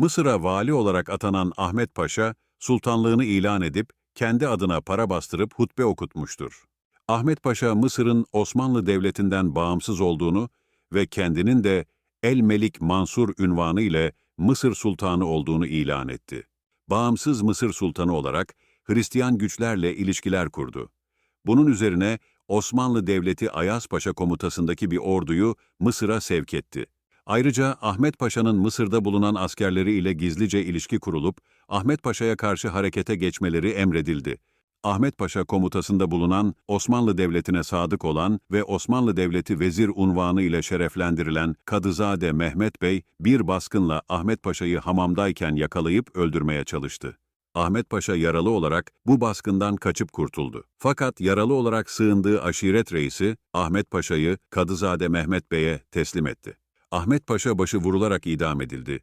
Mısır'a vali olarak atanan Ahmet Paşa, sultanlığını ilan edip kendi adına para bastırıp hutbe okutmuştur. Ahmet Paşa, Mısır'ın Osmanlı Devleti'nden bağımsız olduğunu ve kendinin de El-Melik Mansur ünvanı ile Mısır Sultanı olduğunu ilan etti. Bağımsız Mısır Sultanı olarak Hristiyan güçlerle ilişkiler kurdu. Bunun üzerine Osmanlı Devleti Ayaz Paşa komutasındaki bir orduyu Mısır'a sevk etti. Ayrıca Ahmet Paşa'nın Mısır'da bulunan askerleri ile gizlice ilişki kurulup Ahmet Paşa'ya karşı harekete geçmeleri emredildi. Ahmet Paşa komutasında bulunan, Osmanlı Devleti'ne sadık olan ve Osmanlı Devleti vezir unvanı ile şereflendirilen Kadızade Mehmet Bey, bir baskınla Ahmet Paşa'yı hamamdayken yakalayıp öldürmeye çalıştı. Ahmet Paşa yaralı olarak bu baskından kaçıp kurtuldu. Fakat yaralı olarak sığındığı aşiret reisi Ahmet Paşa'yı Kadızade Mehmet Bey'e teslim etti. Ahmet Paşa başı vurularak idam edildi.